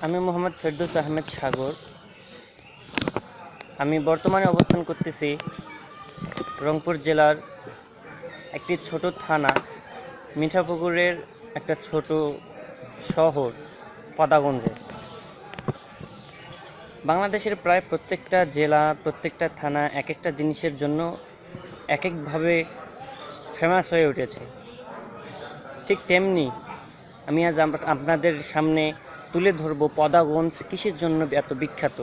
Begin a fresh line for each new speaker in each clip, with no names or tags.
আমি মোহাম্মদ ফেরদৌস আহমেদ সাগর। আমি বর্তমানে অবস্থান করতেছি রংপুর জেলার একটি ছোট থানা, মিঠাপুকুরের একটা ছোট শহর, পদাগঞ্জে। বাংলাদেশের প্রায় প্রত্যেকটা জেলা, প্রত্যেকটা থানা এক একটা জিনিসের জন্য এক একভাবে ফেমাস হয়ে উঠেছে। ঠিক তেমনি আমি আজ আপ- আপনাদের সামনে তুলে ধরব পদাগঞ্জ কিসের জন্য এত বিখ্যাত?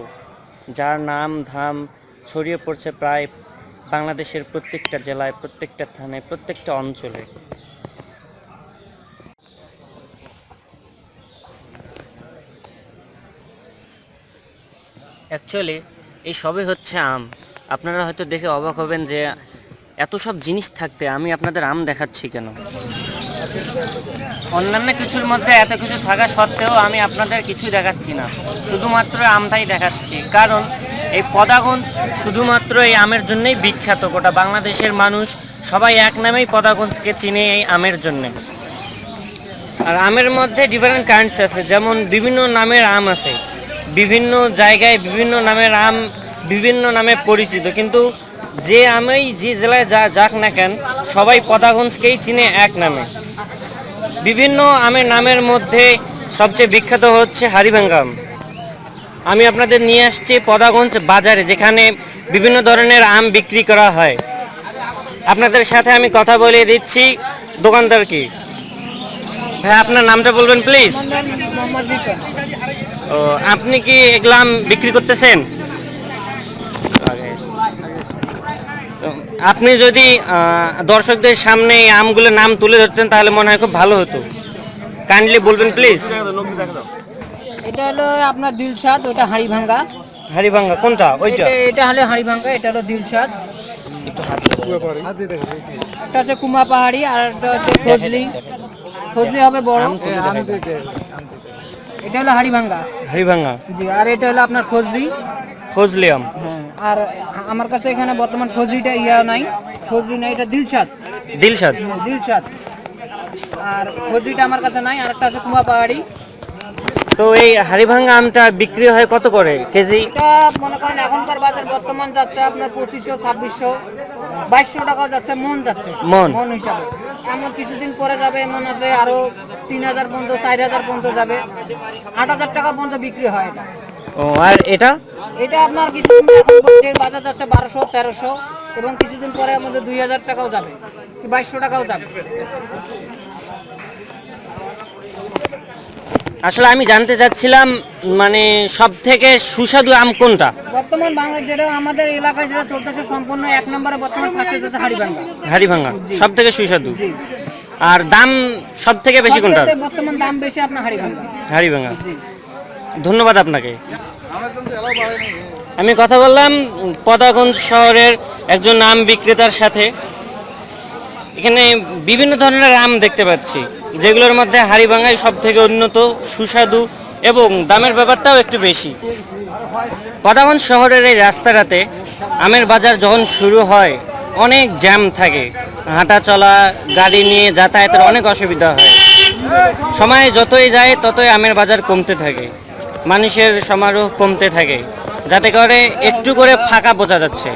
যার নাম ধাম ছড়িয়ে পড়ছে প্রায় বাংলাদেশের প্রত্যেকটা জেলায়, প্রত্যেকটা থানায় প্রত্যেকটা অঞ্চলে। অ্যাকচুয়ালি এই সবই হচ্ছে আম। আপনারা হয়তো দেখে অবাক হবেন যে এত সব জিনিস থাকতে আমি আপনাদের আম দেখাচ্ছি কেন? অন্যান্য কিছুর মধ্যে এত কিছু থাকা সত্ত্বেও আমি আপনাদের কিছুই দেখাচ্ছি না। শুধুমাত্র আমটাই দেখাচ্ছি। কারণ এই পদাগঞ্জ শুধুমাত্র এই আমের জন্যই বিখ্যাত। গোটা বাংলাদেশের মানুষ সবাই এক নামেই পদাগঞ্জকে চিনে এই আমের জন্যে। আর আমের মধ্যে ডিফারেন্ট কাইন্ডস আছে। যেমন বিভিন্ন নামের আম আছে। বিভিন্ন জায়গায় বিভিন্ন নামের আম, বিভিন্ন নামে পরিচিত। কিন্তু যে আমেই যে জেলায় যা যাক না কেন, সবাই পদাগঞ্জকেই চিনে এক নামে। বিভিন্ন আমের নামের মধ্যে সবচেয়ে বিখ্যাত হচ্ছে হারিভাঙ্গা আম আপনাদের নিয়ে আসছি পদাগঞ্জ বাজারে, যেখানে বিভিন্ন ধরনের আম বিক্রি করা হয়। আপনাদের সাথে আমি কথা বলে দিচ্ছি। দোকানদার কি? ভাই আপনার নামটা বলবেন প্লিজ ও, আপনি কি এগুলো আম বিক্রি করতেছেন? আপনি যদি দর্শকদের সামনে এই আমগুলোর নাম তুলে ধরতেন তাহলে মনে হয় খুব ভালো হতো। কাইন্ডলি বলবেন প্লিজ।
এটা হলো আপনার দিলশাদ ওটা হাড়ি ভাঙ্গা
হারিভাঙ্গা কোনটা? ওইটা?
এটা হলো হাড়ি ভাঙ্গা এটা হলো দিলশাদ একটা হচ্ছে কুমা পাহাড়ি আর একটা হচ্ছে ফজলি। ফজলি হবে বড়। এটা হলো হাড়ি ভাঙ্গা
হারিভাঙ্গা
জি আর এটা হলো আপনার ফজলি।
ফজলি আম।
হ্যাঁ আর আমার কাছে এখানে বর্তমান ফজলিটা ইয়া নাই। ফজলি নাই এটা দিলশাদ।
দিলশাদ?
দিলশাদ। আর ফজলিটা আমার কাছে নাই আর একটা আছে কুমা পাহাড়ি।
তো এই হারিভাঙ্গা আমটা বিক্রি হয় কত করে কেজি?
এটা মনে করেন এখনকার বাজার বর্তমান যাচ্ছে আপনার পঁচিশশো ছাব্বিশশো বাইশশো টাকাও যাচ্ছে মন যাচ্ছে।
মন।
মন হিসাবে। এমন কিছুদিন পরে যাবে এমন আছে আরও তিন হাজার পর্যন্ত চার হাজার পর্যন্ত যাবে। আট হাজার টাকা পর্যন্ত বিক্রি হয় এটা।
ও আর এটা?
এটা আপনার বলছে বাজার যাচ্ছে বারোশো তেরোশো এবং কিছুদিন পরে আমাদের দুই হাজার টাকাও যাবে কি বাইশশো টাকাও যাবে।
আসলে আমি জানতে চাচ্ছিলাম মানে সব থেকে সুস্বাদু আম কোনটা?
বর্তমান বাংলা যেটা আমাদের এলাকায় যেটা চলতেছে সম্পূর্ণ এক নম্বরে বর্তমান ফার্স্টে যাচ্ছে হাড়িবাঙ্গা
হারিভাঙ্গা সব থেকে সুস্বাদু? আর দাম সব থেকে বেশি কোনটা
বর্তমান দাম বেশি আপনার হাড়িবাঙ্গা
হারিভাঙ্গা
জি।
ধন্যবাদ আপনাকে। আমি কথা বললাম পদাগঞ্জ শহরের একজন আম বিক্রেতার সাথে। এখানে বিভিন্ন ধরনের আম দেখতে পাচ্ছি, যেগুলোর মধ্যে হাড়িভাঙ্গাই সব থেকে উন্নত, সুস্বাদু এবং দামের ব্যাপারটাও একটু বেশি। পদাগঞ্জ শহরের এই রাস্তাটাতে আমের বাজার যখন শুরু হয়, অনেক জ্যাম থাকে। হাঁটা চলা, গাড়ি নিয়ে যাতায়াতের অনেক অসুবিধা হয়। সময় যতই যায়, ততই আমের বাজার কমতে থাকে। মানুষের সমারোহ কমতে থাকে। যাতে করে একটু করে ফাঁকা বোঝা যাচ্ছে।